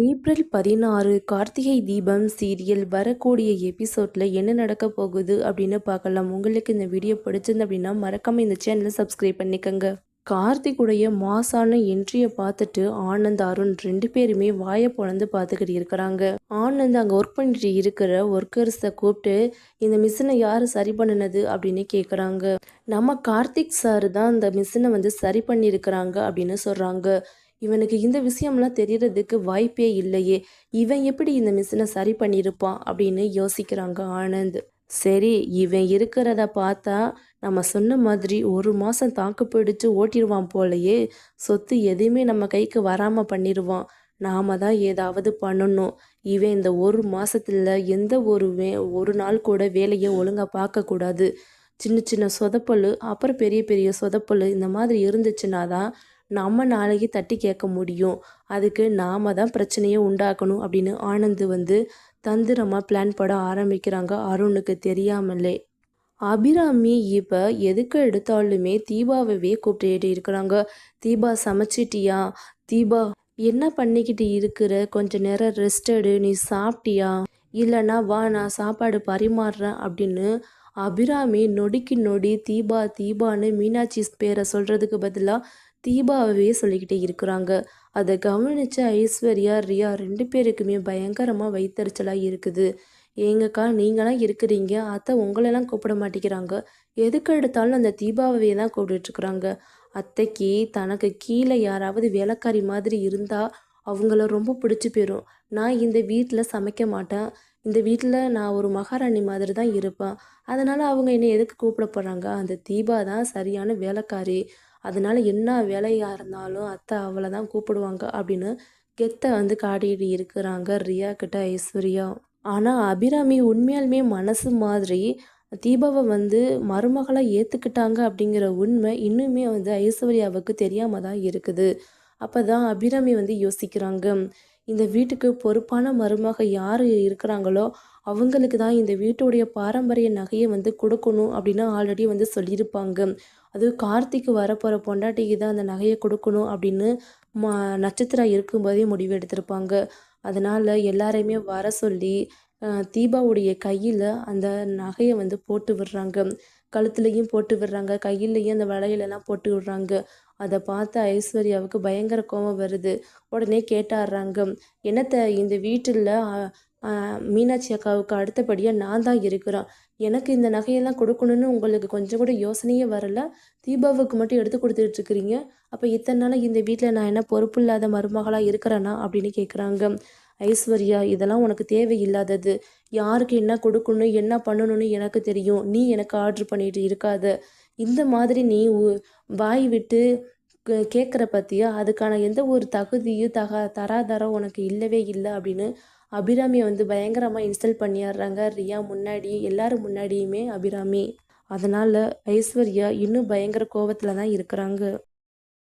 April பதினாறு Karthigai Deepam serial வரக்கூடிய எபிசோடில் என்ன நடக்க போகுது அப்படின்னு பார்க்கலாம். உங்களுக்கு இந்த வீடியோ பிடிச்சிருந்து அப்படின்னா மறக்காமல் இந்த சேனலை சப்ஸ்கிரைப் பண்ணிக்கோங்க. கார்த்திகுடைய மாசான என்ட்ரியை பார்த்துட்டு ஆனந்த் அருண் ரெண்டு பேருமே வாயை பொழந்து பார்த்துக்கிட்டு இருக்கிறாங்க. ஆனந்த் அங்கே ஒர்க் பண்ணிட்டு இருக்கிற ஒர்க்கர்ஸை கூப்பிட்டு இந்த மிஷினை யார் சரி பண்ணினது? அப்படின்னு கேட்குறாங்க நம்ம கார்த்திக் சார் தான் இந்த மிஷினை வந்து சரி பண்ணியிருக்கிறாங்க அப்படின்னு சொல்கிறாங்க இவனுக்கு இந்த விஷயம்லாம் தெரியறதுக்கு வாய்ப்பே இல்லையே. இவன் எப்படி இந்த மிஷினை சரி பண்ணியிருப்பான் அப்படின்னு யோசிக்கிறாங்க ஆனந்த். சரி இவன் இருக்கிறத பார்த்தா நம்ம சொன்ன மாதிரி ஒரு மாதம் தாக்கு பிடிச்சு ஓட்டிடுவான் போலையே. சொத்து எதையுமே நம்ம கைக்கு வராமல் பண்ணிடுவான். நாம தான் ஏதாவது பண்ணணும். இவன் இந்த ஒரு மாதத்தில் எந்த ஒரு வே ஒரு நாள் கூட வேலையை ஒழுங்காக பார்க்கக்கூடாது சின்ன சின்ன சொதப்பல் அப்புறம் பெரிய பெரிய சொதப்பல் இந்த மாதிரி இருந்துச்சுன்னா தான் நம்ம நாளைக்கு தட்டி கேட்க முடியும். அதுக்கு நாம தான் பிரச்சனையை உண்டாக்கணும் அப்படின்னு ஆனந்த் வந்து தந்திரமாக பிளான் போட ஆரம்பிக்கிறாங்க அருணுக்கு தெரியாமலே. அபிராமி இப்போ எதுக்கு எடுத்தாலுமே தீபாவவே கூப்பிட்டு இருக்கிறாங்க. தீபா சமைச்சிட்டியா? தீபா என்ன பண்ணிக்கிட்டு இருக்கிற? கொஞ்ச நேரம் ரெஸ்ட் எடு நீ சாப்பிட்டியா? இல்லைன்னா வா நான் சாப்பாடு பரிமாறுறேன் அப்படின்னு அபிராமி நொடிக்கு நொடி தீபா தீபான்னு மீனாட்சி பேரை சொல்கிறதுக்கு பதிலாக தீபாவே சொல்லிக்கிட்டே இருக்கிறாங்க. அதை கவனித்த ஐஸ்வர்யா ரியா ரெண்டு பேருக்குமே பயங்கரமாக வைத்தறிச்சலாக இருக்குது. ஏங்கக்கா நீங்களாம் இருக்கிறீங்க. அத்தை உங்களெல்லாம் கூப்பிட மாட்டேங்கிறாங்க. எதுக்கு எடுத்தாலும் அந்த தீபாவையே தான் கூப்பிட்டுட்ருக்குறாங்க அத்தைக்கு தனக்கு கீழே யாராவது வேலைக்காரி மாதிரி இருந்தால் அவங்கள ரொம்ப பிடிச்சி போயிடும் நான் இந்த வீட்டில் சமைக்க மாட்டேன். இந்த வீட்டில் நான் ஒரு மகாராணி மாதிரி தான் இருப்பேன். அதனால் அவங்க என்னை எதுக்கு கூப்பிட போகிறாங்க அந்த தீபா தான் சரியான வேலைக்காரி. அதனால் என்ன வேலையாக இருந்தாலும் அத்தை அவளை தான் கூப்பிடுவாங்க அப்படின்னு கெத்தை வந்து காட்டிகிட்டு இருக்கிறாங்க ரியா கிட்ட ஐஸ்வர்யா. ஆனால் அபிராமி உண்மையாலுமே மனசு மாதிரி தீபாவை வந்து மருமகளாக ஏற்றுக்கிட்டாங்க அப்படிங்கிற உண்மை இன்னுமே வந்து ஐஸ்வர்யாவுக்கு தெரியாமல் தான் இருக்குது. அப்போ தான் அபிராமி வந்து யோசிக்கிறாங்க. இந்த வீட்டுக்கு பொறுப்பான மருமக யார் இருக்கிறாங்களோ அவங்களுக்கு தான் இந்த வீட்டுடைய பாரம்பரிய நகையை வந்து கொடுக்கணும் அப்படின்னு ஆல்ரெடி வந்து சொல்லியிருப்பாங்க. அது கார்த்திக்கு வரப்போகிற பொண்டாட்டிக்கு தான் அந்த நகையை கொடுக்கணும் அப்படின்னு மா நட்சத்திரம் இருக்கும்போதே முடிவு எடுத்திருப்பாங்க. அதனால் எல்லாரையுமே வர சொல்லி தீபாவுடைய கையில் அந்த நகையை வந்து போட்டு விடுறாங்க. கழுத்துலையும் போட்டு விடுறாங்க. கையிலையும் அந்த வளையலெல்லாம் போட்டு விடுறாங்க. அதை பார்த்து ஐஸ்வர்யாவுக்கு பயங்கர கோபம் வருது. உடனே கேட்டாடுறாங்க என்னத்த இந்த வீட்டில் மீனாட்சி அக்காவுக்கு அடுத்தபடியாக நான் தான் இருக்கிறேன். எனக்கு இந்த நகையெல்லாம் கொடுக்கணுன்னு உங்களுக்கு கொஞ்சம் கூட யோசனையே வரல? தீபாவுக்கு மட்டும் எடுத்து கொடுத்துட்டு இருக்கிறீங்க. அப்போ இத்தனை நாள் இந்த வீட்டில் நான் என்ன பொறுப்பு இல்லாத மருமகளாக இருக்கிறேன்னா அப்படின்னு கேட்குறாங்க ஐஸ்வர்யா இதெல்லாம் உனக்கு தேவையில்லாதது. யாருக்கு என்ன கொடுக்கணும் என்ன பண்ணணும்னு எனக்கு தெரியும். நீ எனக்கு ஆர்டர் பண்ணிட்டு இருக்காத. இந்த மாதிரி நீ வாய் விட்டு கேட்குற பற்றியா அதுக்கான எந்த ஒரு தகுதியும் தக தராதரம் உனக்கு இல்லவே இல்லை அப்படின்னு அபிராமியை வந்து பயங்கரமாக இன்ஸ்டால் பண்ணிடுறாங்க ரியா முன்னாடி எல்லாரும் முன்னாடியுமே அபிராமி. அதனால் ஐஸ்வர்யா இன்னும் பயங்கர கோபத்தில் தான் இருக்கிறாங்க.